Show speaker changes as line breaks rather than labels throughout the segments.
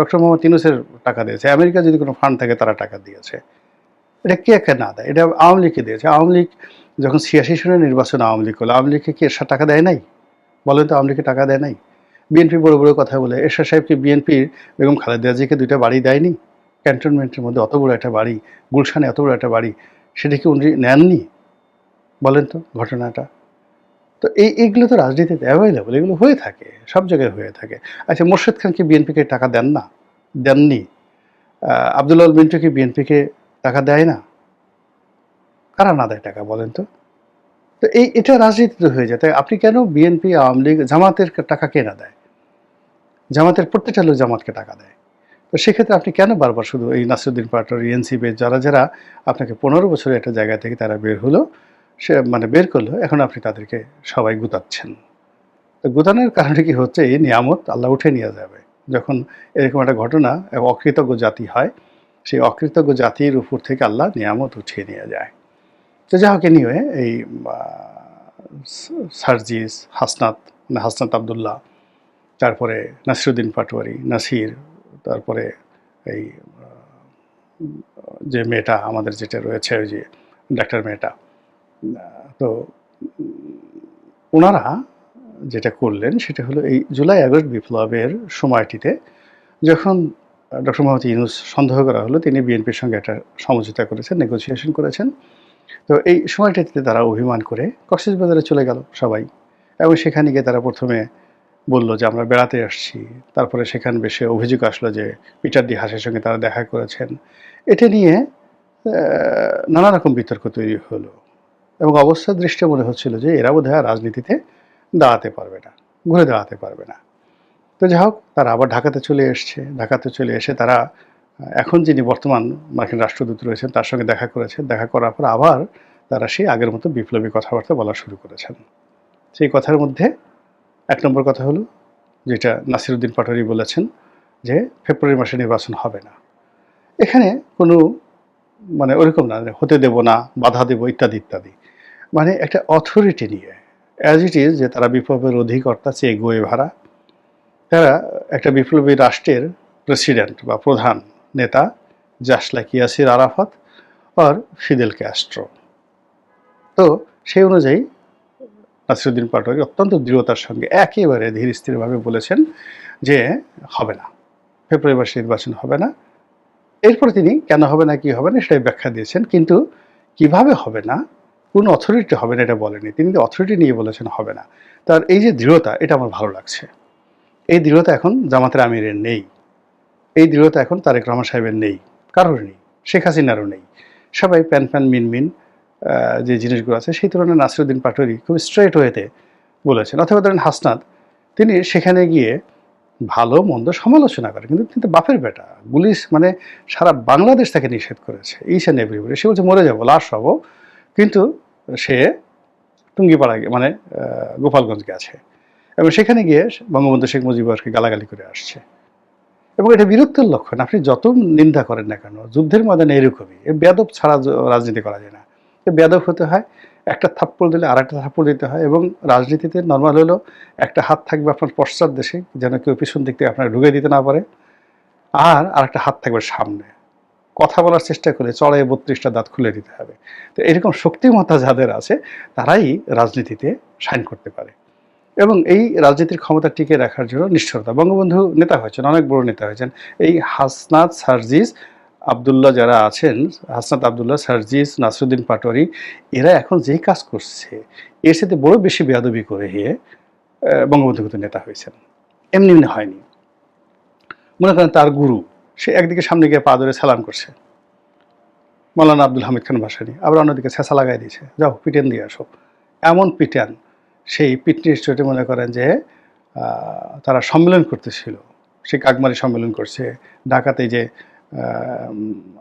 Doctor Mohammad ইউনুসের টাকা দিয়েছে, আমেরিকা যদি কোনো ফান্ড থাকে তারা টাকা দিয়েছে। এটা কে কে না দেয়? এটা আওয়ামী লীগকে দিয়েছে। আওয়ামী লীগ যখন ছিয়াশি সনের নির্বাচন আওয়ামী লীগ হলো, আওয়ামী লীগকে কি এরশাদ টাকা দেয় নাই? বলেন তো আওয়ামী লীগকে টাকা দেয় নাই। বিএনপি বড় বড় কথা বলে, এরশাদ সাহেবকে বিএনপির বেগম খালেদা জিকে দুইটা বাড়ি দেয়নি? ক্যান্টনমেন্টের মধ্যে অত বড় একটা বাড়ি, গুলশানে এত বড় একটা বাড়ি, সেটা কি উনি নেননি? বলেন তো ঘটনাটা। তো এই, এইগুলো তো রাজনীতিতে অ্যাভেলেবল এগুলো হয়ে থাকে, সব জায়গায় হয়ে থাকে। আচ্ছা মোর্শেদ খানকে বিএনপিকে টাকা দেন না? দেননি। আব্দুল্লাহ মিন্টুকে বিএনপিকে টাকা দেয় না? কারা না দেয় টাকা বলেন তো? তো এই, এটা রাজনীতিতে হয়ে যায়। তাই আপনি কেন বিএনপি আওয়ামী লীগ, জামাতের টাকা কে না দেয়? জামাতের প্রত্যেকটা লোক জামাতকে টাকা দেয়। তো সেক্ষেত্রে আপনি কেন বারবার শুধু এই নাসিরুদ্দিন পাটোয়ারি এনসিপি যারা যারা আপনাকে পনেরো বছরের একটা জায়গা থেকে তারা বের হলো সে মানে বের করল, এখন আপনি তাদেরকে সবাই গুতাচ্ছেন। তো গুতানোর কারণে কি হচ্ছে, এই নিয়ামত আল্লাহ উঠে নিয়ে যাবে। যখন এরকম একটা ঘটনা অকৃতজ্ঞ জাতি হয়, সেই অকৃতজ্ঞ জাতির উপর থেকে আল্লাহ নিয়ামত উঠিয়ে নিয়ে যায়। তো যা হোক নিয়ে এই সার্জিস, হাসনাত মানে হাসনাত আবদুল্লাহ, তারপরে নাসিরুদ্দিন পাটোয়ারি, নাসির, তারপরে এই যে মেয়েটা আমাদের যেটা রয়েছে, ওই যে ডাক্তার মেয়েটা তো ওনারা যেটা করলেন সেটা হলো এই জুলাই আগস্ট বিপ্লবের সময়টিতে যখন ডক্টর মোহাম্মদ ইউনুস সন্দেহ করা হলো, তিনি বিএনপির সঙ্গে একটা সমঝোতা করেছেন নেগোসিয়েশন করেছেন। তো এই সময়টিতে তারা অভিমান করে কক্সবাজারে চলে গেল সবাই এবং সেখানে গিয়ে তারা প্রথমে বলল যে, আমরা বেড়াতে আসছি। তারপরে সেখানে বেশি অভিযোগ আসলো যে, পিটার ডি হাসের সঙ্গে তারা দেখা করেছেন। এটা নিয়ে নানা রকম বিতর্ক তৈরি হলো। এবং অবস্থা দৃষ্টে মনে হচ্ছিল যে এরা আর রাজনীতিতে দাঁড়াতে পারবে না, ঘুরে দাঁড়াতে পারবে না। তো যাই হোক, তারা আবার ঢাকাতে চলে এসছে। ঢাকাতে চলে এসে তারা এখন যিনি বর্তমান মার্কিন রাষ্ট্রদূত রয়েছেন, তার সঙ্গে দেখা করেছেন দেখা করার পর আবার তারা সেই আগের মতো বিপ্লবী কথাবার্তা বলা শুরু করেছেন। সেই কথার মধ্যে এক নম্বর কথা হলো, যেটা নাসিরুদ্দিন পাটোয়ারি বলেছেন যে ফেব্রুয়ারি মাসে নির্বাচন হবে না। এখানে কোনো মানে ওরকম না হতে দেব না, বাধা দেব ইত্যাদি ইত্যাদি। মানে একটা অথরিটি নিয়ে। অ্যাজ ইট ইজ যে তারা বিপ্লবের অধিকর্তা চেয়ে গোয়ে ভাড়া তারা একটা বিপ্লবী রাষ্ট্রের প্রেসিডেন্ট বা প্রধান নেতা জাস লাইক ইয়াসির আরাফাত আর ফিদেল ক্যাস্ট্রো। তো সেই অনুযায়ী নাসিরুদ্দিন পাটোয়ারি অত্যন্ত দৃঢ়তার সঙ্গে একেবারে ধীর স্থিরভাবে বলেছেন যে হবে না, ফেব্রুয়ারি মাসে নির্বাচন হবে না। এরপরে তিনি কেন হবে না, কি হবে না সেটাই ব্যাখ্যা দিয়েছেন। কিন্তু কীভাবে হবে না কোন অথরিটি হবে না এটা বলেনি। তিনি অথরিটি নিয়ে বলেছেন হবে না। তার এই যে দৃঢ়তা, এটা আমার ভালো লাগছে। এই দৃঢ়তা এখন জামাতের আমিরের নেই। এই দৃঢ়তা এখন তারেক রহমান সাহেবের নেই। কারোর নেই। শেখ হাসিনারও নেই। সবাই প্যান প্যান মিন মিন যে জিনিসগুলো আছে, সেই তুলনায় নাসিরুদ্দিন পাটোয়ারি খুব স্ট্রেট ওয়েতে বলেছেন। অথবা ধরেন হাসনাত, তিনি সেখানে গিয়ে ভালো, মন্দ সমালোচনা করেন। কিন্তু কিন্তু বাপের বেটা। পুলিশ মানে সারা বাংলাদেশ তাকে নিষেধ করেছে। ইস অ্যান্ড এভরিবডি সে বলছে, মরে যাব, লাশ হব কিন্তু সে টুঙ্গিপাড়া মানে গোপালগঞ্জ গেছে এবং সেখানে গিয়ে বঙ্গবন্ধু শেখ মুজিবুরকে গালাগালি করে আসছে। এবং এটা বিরক্তির লক্ষণ। আপনি যত নিন্দা করেন না কেন, যুদ্ধের ময়দানে এরকমই। বেদব ছাড়া রাজনীতি করা যায় না। বেদব হতে হয়, একটা থাপ্পড় দিলে আর একটা থাপ্পড় দিতে হয় এবং রাজনীতিতে নর্মাল হলো একটা হাত থাকবে আপনার পশ্চাৎ দেশে, যেন কেউ পিছন দিক থেকে আপনার ঢুকে দিতে না পারে। আর আরেকটা হাত থাকবে সামনে। কথা বলার চেষ্টা করে চড়াই বত্রিশটা দাঁত খুলে দিতে হবে। তো এরকম শক্তিমত্তা যাদের আছে, তারাই রাজনীতিতে সাইন করতে পারে। এবং এই রাজনীতির ক্ষমতা টিকে রাখার জন্য নিষ্ঠুরতা। বঙ্গবন্ধু নেতা হয়েছেন, অনেক বড় নেতা হয়েছেন। এই হাসনাত সার্জিস, আবদুল্লাহ যারা আছেন, হাসনাত আবদুল্লাহ, সার্জিস, নাসরুদ্দিন পাটোয়ারি, এরা এখন যেই কাজ করছে, এর সাথে বড় বেশি বেয়াদবি করে গিয়ে বঙ্গবন্ধু কিন্তু নেতা হয়েছেন। এমনি হয়নি। মনে করেন তার গুরু সে একদিকে সামনে গিয়ে পা ধরে সালাম করছে। মৌলানা আব্দুল হামিদ খান ভাসানি আবার অন্যদিকে ছেঁচা লাগাই দিয়েছে। যাও, পিটেন দিয়ে আসো। এমন পিটান, সেই পিটনির স্টেটে মনে করেন যে তারা সম্মেলন করতেছিল। সে কাকমারি সম্মেলন করছে। ঢাকাতে যে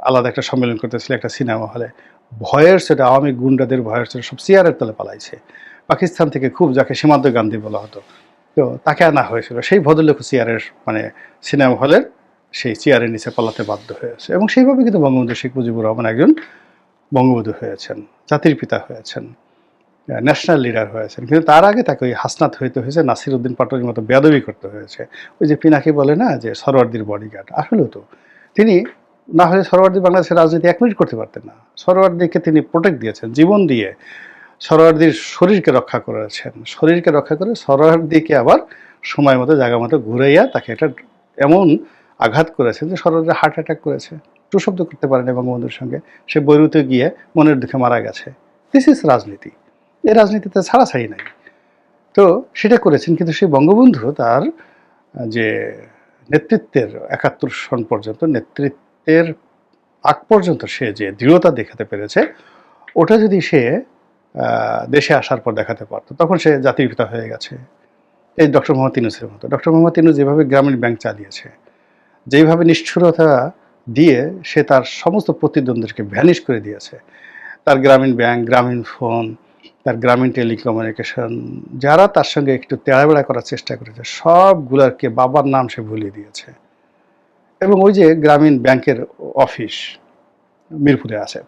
আলাদা একটা সম্মেলন করতেছিল একটা সিনেমা হলে। ভয়ের সেটা আওয়ামী গুন্ডাদের ভয়ের সেটা সব সিয়ারের তলে পালাইছে। পাকিস্তান থেকে খুব যাকে সীমান্ত গান্ধী বলা হতো। তো তাকে আনা হয়েছিল। সেই ভদ্রলোক সিয়ারের মানে সিনেমা হলের সেই চেয়ারের নিচে পালাতে বাধ্য হয়েছে এবং সেইভাবে কিন্তু বঙ্গবন্ধু শেখ মুজিবুর রহমান একজন বঙ্গবন্ধু হয়েছেন জাতির পিতা হয়েছেন ন্যাশনাল লিডার হয়েছেন কিন্তু তার আগে তাকে ওই হাসনাত হইতে হয়েছে, নাসির উদ্দিন পাটোয়ারির মতো বেদবি করতে হয়েছে। ওই যে পিনাকি বলে না যে সরওয়ার্দির বডিগার্ড আসলেও তো তিনি না হলে সরওয়ার্দি বাংলাদেশের রাজনীতি এক মিনিট করতে পারতেন না। সরওয়ার্দিকে তিনি প্রোটেক্ট দিয়েছেন, জীবন দিয়ে সরওয়ার্দির শরীরকে রক্ষা করেছেন। শরীরকে রক্ষা করে সরওয়ার্দিকে আবার সময় মতো, জায়গা মতো ঘুরাইয়া তাকে একটা এমন আঘাত করেছে, যে সরওয়ার্দি হার্ট অ্যাটাক করেছে। শব্দ করতে পারেনি বঙ্গবন্ধুর সঙ্গে। সে বৈরুতে গিয়ে মনের দুঃখে মারা গেছে। দিস ইজ রাজনীতি। এই রাজনীতিতে ছাড়াছাড়ি নাই। তো সেটা করেছেন, কিন্তু সেই বঙ্গবন্ধু তার যে নেতৃত্বের একাত্তর সন পর্যন্ত, নেতৃত্বের আগ পর্যন্ত সে যে দৃঢ়তা দেখাতে পেরেছে, ওটা যদি সে দেশে আসার পর দেখাতে পারতো, তখন সে জাতির পিতা হয়ে গেছে। এই ডক্টর মোহাম্মদ ইনুসের মতো। ডক্টর মোহাম্মদ ইনুস যেভাবে গ্রামীণ ব্যাংক চালিয়েছে যেভাবে নিষ্ঠুরতা দিয়ে সে তার সমস্ত প্রতিদ্বন্দ্বীকে ভ্যানিশ করে দিয়েছে। তার গ্রামীণ ব্যাংক, গ্রামীণ ফোন, তার গ্রামীণ টেলিকমিউনিকেশন, যারা তার সঙ্গে একটু তেড়াবেড়া করার চেষ্টা করেছে, সবগুলারকে বাবার নাম সে ভুলিয়ে দিয়েছে। এবং ওই যে গ্রামীণ ব্যাংকের অফিস মিরপুরে আছে,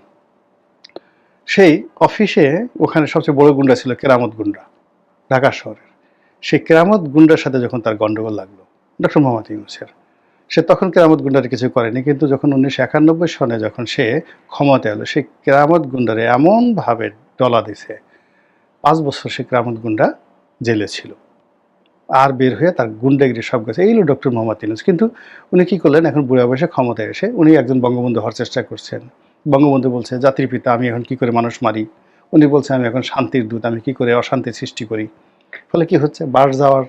সেই অফিসে ওখানে সবচেয়ে বড় গুন্ডা ছিল কেরামত গুন্ডা, ঢাকা শহরের। সেই কেরামত গুন্ডার সাথে যখন তার গন্ডগোল লাগল, ডক্টর মোহাম্মদ ইউনুসের সে তখন কেরামত গুন্ডারে কিছু করেনি, কিন্তু যখন উনিশশো একানব্বই সনে যখন সে ক্ষমতা এলো, সে কেরামত গুন্ডারে এমনভাবে ডলা দিছে, পাঁচ বছর সে কেরামত গুন্ডা জেলে ছিল। আর বের হয়ে তার গুন্ডাগিরি সব গেছে এইগুলো ডক্টর মোহাম্মদ ইউনুস। কিন্তু উনি কী করলেন, এখন বুড়া বয়সে ক্ষমতায় এসে উনি একজন বঙ্গবন্ধু হওয়ার চেষ্টা করছেন। বঙ্গবন্ধু বলছে, জাতির পিতা, আমি এখন কি করে মানুষ মারি? উনি বলছে, আমি এখন শান্তির দূত, আমি কি করে অশান্তি সৃষ্টি করি? ফলে কি হচ্ছে, বাস যাওয়ার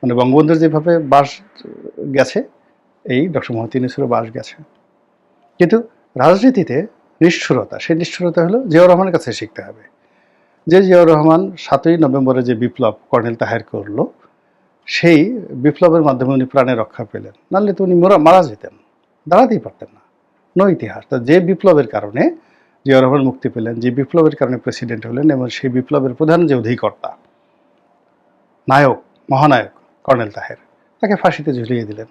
মানে বঙ্গবন্ধুর যেভাবে বাস গেছে এই ডক্টর মোহাম্মদ ইউনুসেরও বাস গেছে। কিন্তু রাজনীতিতে নিষ্ঠুরতা, সেই নিষ্ঠুরতা হলো জিয়াউর রহমানের কাছে শিখতে হবে। যে জিয়াউর রহমান সাতই নভেম্বরে যে বিপ্লব কর্নেল তাহের করল, সেই বিপ্লবের মাধ্যমে উনি প্রাণে রক্ষা পেলেন। নাহলে তো উনি মোরা- মারা যেতেন, দাঁড়াতেই পারতেন না। নো ইতিহাস। তা যে বিপ্লবের কারণে জিয়াউর রহমান মুক্তি পেলেন, যে বিপ্লবের কারণে প্রেসিডেন্ট হলেন এবং সেই বিপ্লবের প্রধান যে অধিকর্তা, নায়ক, মহানায়ক কর্নেল তাহের, তাকে ফাঁসিতে ঝুলিয়ে দিলেন।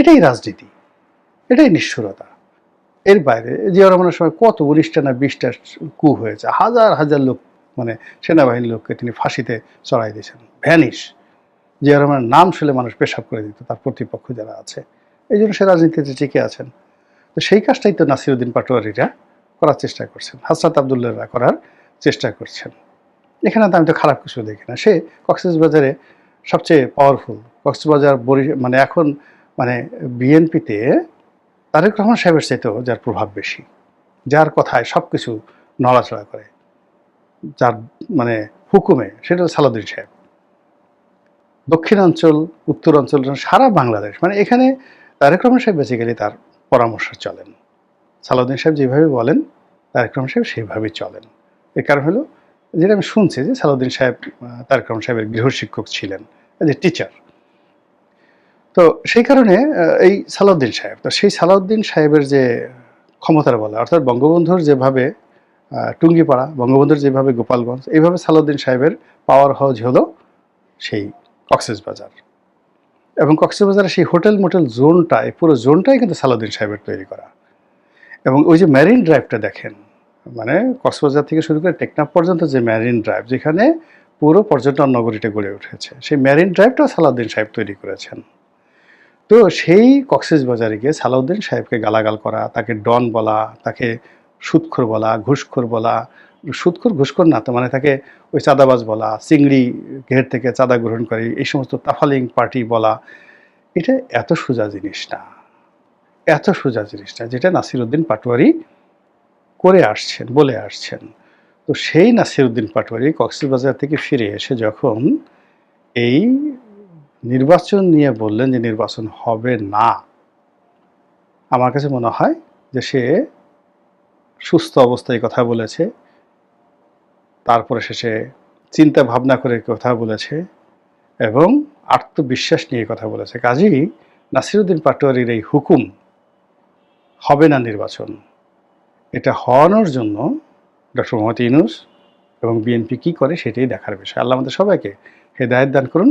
এটাই রাজনীতি, এটাই নিষ্ঠুরতা। এর বাইরে জিয়াউর রহমানের সময় কত উনিশটা না বিশটা কু হয়েছে, হাজার হাজার লোক মানে সেনাবাহিনীর লোককে তিনি ফাঁসিতে চড়াই দিয়েছেন, ভ্যানিশ। জিয়াউর রহমানের নাম শুনে মানুষ পেশাব করে দিত, তার প্রতিপক্ষ যারা আছে, এই জন্য সে রাজনীতিতে টিকে আছেন। তো সেই কাজটাই তো নাসিরুদ্দিন পাটোয়ারিরা করার চেষ্টা করছেন হাসরাত আবদুল্লাহরা করার চেষ্টা করছেন। এখানে তো আমি তো খারাপ কিছু দেখি না, সে কক্সবাজারে সবচেয়ে পাওয়ারফুল কক্সবাজার বরি মানে এখন মানে বিএনপিতে তারেক রহমান সাহেবের চাইতেও যার প্রভাব বেশি, যার কথায় সব কিছু নড়াচড়া করে, যার মানে হুকুমে, সেটা হলো সালাউদ্দিন সাহেব। দক্ষিণাঞ্চল, উত্তরাঞ্চল, সারা বাংলাদেশ মানে এখানে তারেক রহমান সাহেব বেসিক্যালি তার পরামর্শ চলেন। সালাউদ্দিন সাহেব যেভাবে বলেন, তারেক রহমান সাহেব সেইভাবেই চলেন। এর কারণ হলো, যেটা আমি শুনছি যে সালাউদ্দিন সাহেব তারেক রহমান সাহেবের গৃহশিক্ষক ছিলেন, যে টিচার তো সেই কারণে এই সালাউদ্দিন সাহেব, তো সেই সালাউদ্দিন সাহেবের যে ক্ষমতার বলা, অর্থাৎ বঙ্গবন্ধুর যেভাবে টুঙ্গিপাড়া, বঙ্গবন্ধুর যেভাবে গোপালগঞ্জ, এইভাবে সালাউদ্দিন সাহেবের পাওয়ার হাউস হলো সেই কক্সবাজার এবং কক্সবাজারের সেই হোটেল মোটেল জোনটা এই পুরো জোনটাই কিন্তু সালাউদ্দিন সাহেবের তৈরি করা। এবং ওই যে ম্যারিন ড্রাইভটা দেখেন মানে কক্সবাজার থেকে শুরু করে টেকনাফ পর্যন্ত যে ম্যারিন ড্রাইভ যেখানে পুরো পর্যটন নগরীটা গড়ে উঠেছে, সেই ম্যারিন ড্রাইভটাও সালাউদ্দিন সাহেব তৈরি করেছেন। তো সেই কক্সেস বাজারে গিয়ে সালাউদ্দিন সাহেবকে গালাগাল করা, তাকে ডন বলা, তাকে সুদখোর বলা, ঘুষখোর বলা সুদখোর ঘুষখোর না তো মানে তাকে ওই চাঁদাবাজ বলা, চিংড়ি ঘের থেকে চাঁদা গ্রহণ করে, এই সমস্ত তাফালিং পার্টি বলা, এটা এত সোজা জিনিস না। এত সোজা জিনিস না, যেটা নাসিরুদ্দিন পাটোয়ারি করে আসছেন, বলে আসছেন। তো সেই নাসিরুদ্দিন পাটোয়ারি কক্সবাজার থেকে ফিরে এসে যখন এই নির্বাচন নিয়ে বললেন যে নির্বাচন হবে না। আমার কাছে মনে হয় যে সে সুস্থ অবস্থায় কথা বলেছে, তারপরে শেষে চিন্তা ভাবনা করে কথা বলেছে এবং আত্মবিশ্বাস নিয়ে কথা বলেছে। কাজেই নাসিরুদ্দিন পাটোয়ারির এই হুকুম হবে না নির্বাচন। এটা হওয়ানোর জন্য ডক্টর মোহাম্মদ ইউনুস এবং বিএনপি কী করে সেটাই দেখার বিষয়। আল্লাহ আমাদের সবাইকে হেদায়ত দান করুন।